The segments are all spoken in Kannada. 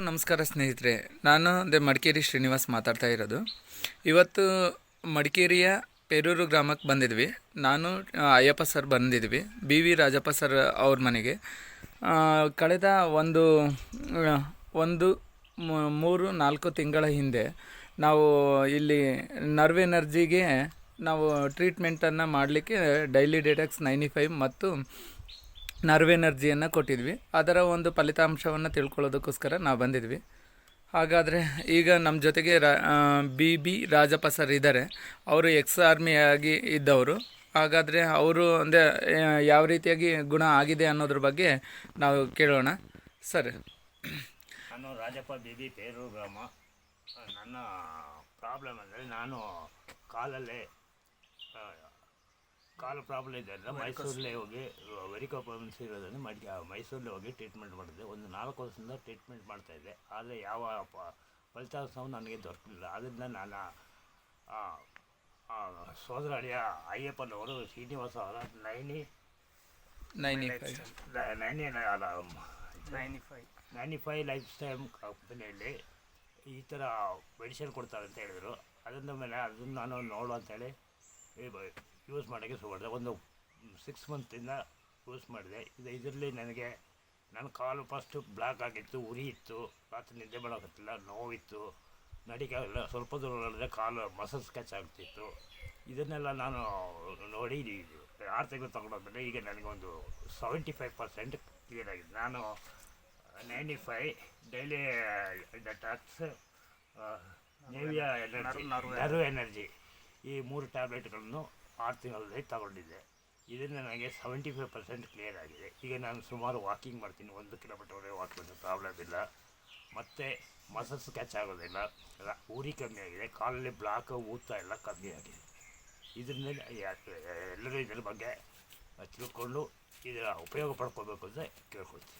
ನಮಸ್ಕಾರ ಸ್ನೇಹಿತರೆ. ನಾನು ಅದೇ ಮಡಿಕೇರಿ ಶ್ರೀನಿವಾಸ್ ಮಾತಾಡ್ತಾ ಇರೋದು. ಇವತ್ತು ಮಡಿಕೇರಿಯ ಪೇರೂರು ಗ್ರಾಮಕ್ಕೆ ಬಂದಿದ್ವಿ. ನಾನು ಅಯ್ಯಪ್ಪ ಸರ್ ಬಂದಿದ್ವಿ. ಬಿ ವಿ ರಾಜಪ್ಪ ಸರ್ ಅವ್ರ ಮನೆಗೆ. ಕಳೆದ ಒಂದು ಒಂದು ಮೂರು, ನಾಲ್ಕು ತಿಂಗಳ ಹಿಂದೆ ನಾವು ಇಲ್ಲಿ ನರ್ವ್ ಎನರ್ಜಿಗೆ ನಾವು ಟ್ರೀಟ್ಮೆಂಟನ್ನು ಮಾಡಲಿಕ್ಕೆ ಡೈಲಿ ಡೆಟಾಕ್ಸ್ ನೈಂಟಿ ಫೈವ್ ಮತ್ತು ನರ್ವ್ ಎನರ್ಜಿಯನ್ನು ಕೊಟ್ಟಿದ್ವಿ. ಅದರ ಒಂದು ಫಲಿತಾಂಶವನ್ನು ತಿಳ್ಕೊಳ್ಳೋದಕ್ಕೋಸ್ಕರ ನಾವು ಬಂದಿದ್ವಿ. ಹಾಗಾದರೆ ಈಗ ನಮ್ಮ ಜೊತೆಗೆ ರಾ ಬಿ ಬಿ ರಾಜಪ್ಪ ಸರ್ ಇದ್ದಾರೆ ಅವರು ಎಕ್ಸ್ ಆರ್ಮಿಯಾಗಿ ಇದ್ದವರು. ಹಾಗಾದರೆ ಅವರು ಅಂದರೆ ಯಾವ ರೀತಿಯಾಗಿ ಗುಣ ಆಗಿದೆ ಅನ್ನೋದ್ರ ಬಗ್ಗೆ ನಾವು ಕೇಳೋಣ. ಸರ್. ನಾನು ರಾಜಪ್ಪ ಬಿ ಪೇರೂರು ಗ್ರಾಮ. ನನ್ನ ಪ್ರಾಬ್ಲಮ್ ಅಂದರೆ ನಾನು ಕಾಲಲ್ಲೇ ಕಾಲು ಪ್ರಾಬ್ಲಮ್ ಇದೆ ಅಂದರೆ ಮೈಸೂರಲ್ಲೇ ಹೋಗಿ ವೆರಿಕೋಪನ್ಸ್ ಇರೋದನ್ನು ಮಾಡಿ ಮೈಸೂರಲ್ಲಿ ಹೋಗಿ ಟ್ರೀಟ್ಮೆಂಟ್ ಮಾಡಿದೆ. ಒಂದು ನಾಲ್ಕು ವರ್ಷದಿಂದ ಟ್ರೀಟ್ಮೆಂಟ್ ಮಾಡ್ತಾಯಿದ್ದೆ ಆದರೆ ಯಾವ ಫಲಿತಾಂಶವೂ ಫಲಿತಾಂಶವು ನನಗೆ ದೊರಕಲಿಲ್ಲ. ಆದ್ದರಿಂದ ನಾನು ಸೋದರ ಅಳಿಯ ಅಯ್ಯಪ್ಪನವರು ಶ್ರೀನಿವಾಸ ಅವರ nine nine nine nine five nine five lifestyle ಕಂಪನಿಯಲ್ಲಿ ಈ ಥರ ಮೆಡಿಸಿನ್ ಕೊಡ್ತಾರೆ ಅಂತ ಹೇಳಿದರು. ಅದರಿಂದ ಮೇಲೆ ಅದನ್ನು ನಾನು ನೋಡು ಅಂತೇಳಿ ಯೂಸ್ ಮಾಡೋಕ್ಕೆ ಶುರು ಒಂದು ಸಿಕ್ಸ್ ಮಂತಿಂದ ಯೂಸ್ ಮಾಡಿದೆ. ಇದು ಇದರಲ್ಲಿ ನನಗೆ ನನ್ನ ಕಾಲು ಫಸ್ಟು ಬ್ಲ್ಯಾಕ್ ಆಗಿತ್ತು ಉರಿ ಇತ್ತು ರಾತ್ರಿ ನಿದ್ದೆ ಮಾಡೋಕತ್ತಿಲ್ಲ ನೋವಿತ್ತು ನಡಿಕಾಗಲ್ಲ ಸ್ವಲ್ಪ ದೂರ ನಡೆದ್ರೆ ಕಾಲು ಮಸಲ್ ಸ್ಕೆಚ್ ಆಗ್ತಿತ್ತು. ಇದನ್ನೆಲ್ಲ ನಾನು ನೋಡಿ ಇದು ಆರು ತಿಂಗಳು ತಗೊಂಡೋದ್ಮೇಲೆ ಈಗ ನನಗೊಂದು ಸೆವೆಂಟಿ ಫೈವ್ ಪರ್ಸೆಂಟ್ ಕ್ಲಿಯರ್ ಆಗಿದೆ. ನಾನು ನೈಂಟಿ ಫೈ ಡೈಲಿ ಟಕ್ಸ್ ನೇವಿಯ ಎನರ್ಜಿ ನರ್ವ್ ಎನರ್ಜಿ ಈ ಮೂರು ಟ್ಯಾಬ್ಲೆಟ್ಗಳನ್ನು ಆರು ತಿಂಗಳಲ್ಲಿ ತಗೊಂಡಿದ್ದೆ. ಇದರಿಂದ ನನಗೆ ಸೆವೆಂಟಿ ಫೈವ್ ಪರ್ಸೆಂಟ್ ಕ್ಲಿಯರ್ ಆಗಿದೆ. ಈಗ ನಾನು ಸುಮಾರು ವಾಕಿಂಗ್ ಮಾಡ್ತೀನಿ. ಒಂದು ಕಿಲೋಮೀಟರ್ವರೆಗೆ ವಾಕ್ ಮಾಡೋದು ಪ್ರಾಬ್ಲಮ್ ಇಲ್ಲ. ಮತ್ತು ಮಸಲ್ಸ್ ಕ್ಯಾಚ್ ಆಗೋದಿಲ್ಲ. ಎಲ್ಲ ಊರಿ ಕಮ್ಮಿ ಆಗಿದೆ. ಕಾಲಲ್ಲಿ ಬ್ಲಾಕ್ ಊತ ಎಲ್ಲ ಕಮ್ಮಿ ಆಗಿದೆ. ಇದರಿಂದ ಎಲ್ಲರೂ ಇದರ ಬಗ್ಗೆ ತಿಳ್ಕೊಂಡು ಇದರ ಉಪಯೋಗ ಪಡ್ಕೋಬೇಕು ಅಂತ ಕೇಳ್ಕೊಳ್ತೀನಿ.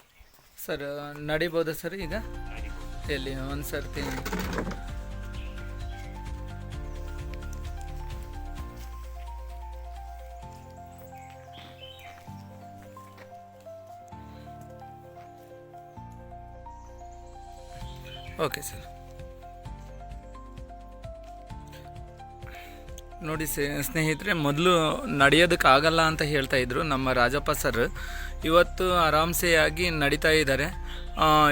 ಸರ್ ನಡಿಬೋದಾ ಸರ್ ಈಗ? ಎಲ್ಲಿ ಒಂದು ಸರ್ತಿ ఓకే సార్ ನೋಡಿ ಸ್ನೇ- ಸ್ನೇಹಿತರೆ, ಮೊದಲು ನಡೆಯೋದಕ್ಕಾಗಲ್ಲ ಅಂತ ಹೇಳ್ತಾ ಇದ್ರು ನಮ್ಮ ರಾಜಪ್ಪ ಸರ್ ಇವತ್ತು ಆರಾಮ್ಸೆಯಾಗಿ ನಡೀತಾ ಇದ್ದಾರೆ.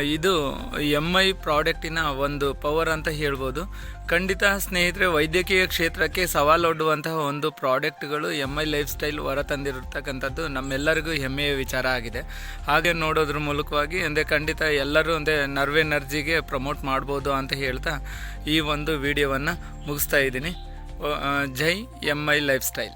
ಇದು ಎಂ ಐ ಪ್ರಾಡಕ್ಟಿನ ಒಂದು ಪವರ್ ಅಂತ ಹೇಳ್ಬೋದು. ಖಂಡಿತ ಸ್ನೇಹಿತರೆ, ವೈದ್ಯಕೀಯ ಕ್ಷೇತ್ರಕ್ಕೆ ಸವಾಲೊಡ್ಡುವಂತಹ ಒಂದು ಪ್ರಾಡಕ್ಟ್ಗಳು ಎಂ ಐ ಲೈಫ್ ಸ್ಟೈಲ್ ಹೊರ ತಂದಿರತಕ್ಕಂಥದ್ದು ನಮ್ಮೆಲ್ಲರಿಗೂ ಹೆಮ್ಮೆಯ ವಿಚಾರ ಆಗಿದೆ. ಹಾಗೆ ನೋಡೋದ್ರ ಮೂಲಕವಾಗಿ, ಅಂದರೆ ಖಂಡಿತ ಎಲ್ಲರೂ ಅಂದರೆ ನರ್ವ್ ಎನರ್ಜಿಗೆ ಪ್ರಮೋಟ್ ಮಾಡ್ಬೋದು ಅಂತ ಹೇಳ್ತಾ ಈ ಒಂದು ವಿಡಿಯೋವನ್ನು ಮುಗಿಸ್ತಾ ಇದ್ದೀನಿ. ಓ, ಆ, Jai M I life style